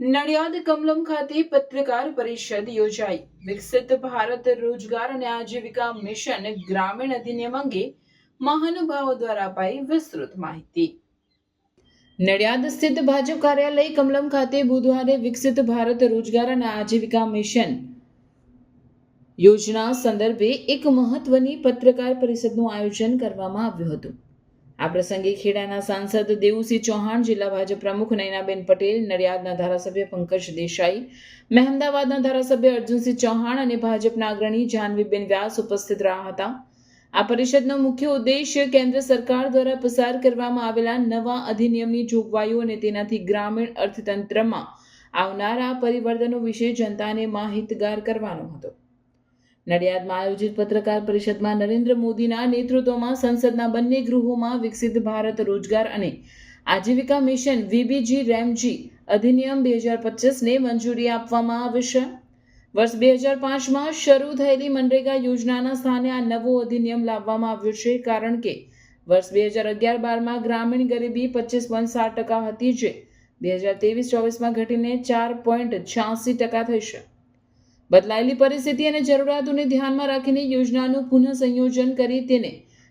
નડિયાદ કમલમ ખાતે પત્રકાર પરિષદ યોજાઈ. વિકસિત ભારત રોજગાર અને આજીવિકા મિશન ગ્રામીણ અધિનિયમ અંગે મહાનુભાવો દ્વારા અપાઈ વિસ્તૃત માહિતી. નડિયાદ સ્થિત ભાજપ કાર્યાલય કમલમ ખાતે બુધવારે વિકસિત ભારત રોજગાર અને આજીવિકા મિશન યોજના સંદર્ભે એક મહત્વની પત્રકાર પરિષદનું આયોજન કરવામાં આવ્યું હતું. આ પ્રસંગે ખેડાના સાંસદ દેવુસિંહ ચૌહાણ, જિલ્લા ભાજપ પ્રમુખ નયનાબેન પટેલ, નડિયાદના ધારાસભ્ય પંકજ દેસાઈ, મહેમદાવાદના ધારાસભ્ય અર્જુનસિંહ ચૌહાણ અને ભાજપના અગ્રણી જાહ્નવીબેન વ્યાસ ઉપસ્થિત રહ્યા હતા. આ પરિષદનો મુખ્ય ઉદ્દેશ્ય કેન્દ્ર સરકાર દ્વારા પસાર કરવામાં આવેલા નવા અધિનિયમની જોગવાઈઓ અને તેનાથી ગ્રામીણ અર્થતંત્રમાં આવનારા પરિવર્તનો વિશે જનતાને માહિતગાર કરવાનો હતો. નડિયાદમાં આયોજિત પત્રકાર પરિષદમાં નરેન્દ્ર મોદીના નેતૃત્વમાં સંસદના બંને ગૃહોમાં વિકસિત ભારત રોજગાર અને આજીવિકા મિશન વીબીજી રેમજી અધિનિયમ બે હજાર પચીસને મંજૂરી આપવામાં આવશે વર્ષ બે હજાર પાંચમાં શરૂ થયેલી મનરેગા યોજનાના સ્થાને આ નવો અધિનિયમ લાવવામાં આવ્યો છે, કારણ કે વર્ષ બે હજાર અગિયાર બારમાં ગ્રામીણ ગરીબી પચીસ પોઈન્ટ સાત ટકા હતી, જે બે હજાર ત્રેવીસ ચોવીસમાં ઘટીને ચાર પોઈન્ટ છ્યાસી ટકા થઈ છે. બદલાયેલી પરિસ્થિતિ અને જરૂરિયાતોને ધ્યાનમાં રાખીને યોજનાનું પુનઃ સંયોજન કરી તેને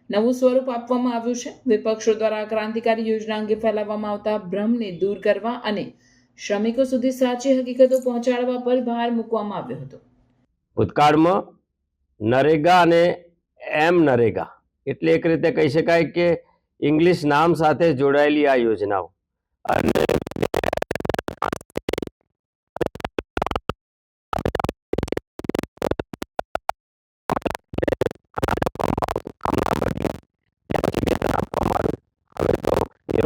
નવું સ્વરૂપ આપવામાં આવ્યું છે. વિપક્ષો દ્વારા ક્રાંતિકારી યોજના અંગે ફેલાવવામાં આવતા ભ્રમને દૂર કરવા અને શ્રમિકો સુધી સાચી હકીકતો પહોંચાડવા પર ભાર મૂકવામાં આવ્યો હતો. ભૂતકાળમાં નરેગા અને એમ નરેગા એટલે એક રીતે કહી શકાય કે ઇંગ્લિશ નામ સાથે જોડાયેલી આ યોજનાઓ. અને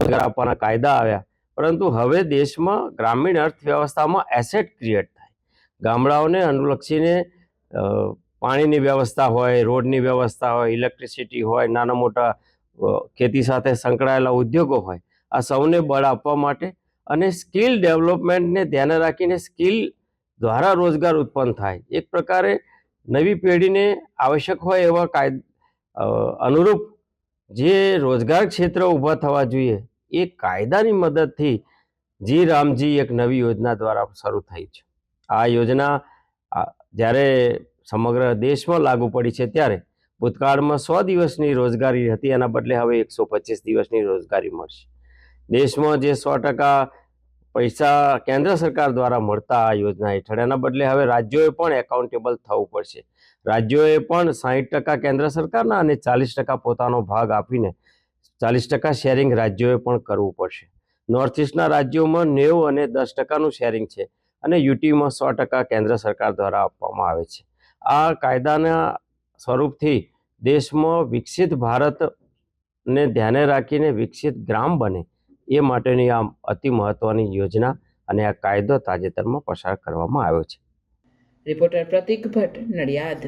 રોજગાર આપવાના કાયદા આવ્યા. પરંતુ હવે દેશમાં ગ્રામીણ અર્થવ્યવસ્થામાં એસેટ ક્રિએટ થાય. ગામડાઓને અનુલક્ષીને પાણીની વ્યવસ્થા હોય, રોડની વ્યવસ્થા હોય ઇલેક્ટ્રિસિટી હોય, નાના મોટા ખેતી સાથે સંકળાયેલા ઉદ્યોગો હોય, આ સૌને બળ આપવા માટે અને સ્કિલ ડેવલપમેન્ટને ધ્યાને રાખીને સ્કિલ દ્વારા રોજગાર ઉત્પન્ન થાય. એક પ્રકારે નવી પેઢીને આવશ્યક હોય એવા કાયદ અનુરૂપ જે રોજગાર ક્ષેત્ર ઊભા થવા જોઈએ એ કાયદાની મદદથી જી રામજી એક નવી યોજના દ્વારા શરૂ થઈ છે. આ યોજના જ્યારે સમગ્ર દેશમાં લાગુ પડી છે ત્યારે ભૂતકાળમાં સો દિવસની રોજગારી હતી, એના બદલે હવે એકસો પચીસ દિવસની રોજગારી મળશે. દેશમાં જે સો ટકા પૈસા કેન્દ્ર સરકાર દ્વારા મળતા આ યોજના હેઠળ, એના બદલે હવે રાજ્યોએ પણ એકાઉન્ટેબલ થવું પડશે. રાજ્યોએ પણ સાહીઠ ટકા કેન્દ્ર સરકારના અને ચાલીસ ટકા પોતાનો ભાગ આપીને ચાલીસ ટકા શેરિંગ રાજ્યોએ પણ કરવું પડશે. નોર્થ ઇસ્ટના રાજ્યોમાં નેવું અને દસ ટકાનું શેરિંગ છે અને યુટીમાં સો ટકા કેન્દ્ર સરકાર દ્વારા આપવામાં આવે છે. આ કાયદાના સ્વરૂપથી દેશમાં વિકસિત ભારતને ધ્યાને રાખીને વિકસિત ગ્રામ બને એ માટેની આ અતિ મહત્વની યોજના અને આ કાયદો તાજેતરમાં પસાર કરવામાં આવ્યો છે. રિપોર્ટર પ્રતિક ભટ્ટ નડિયાદ.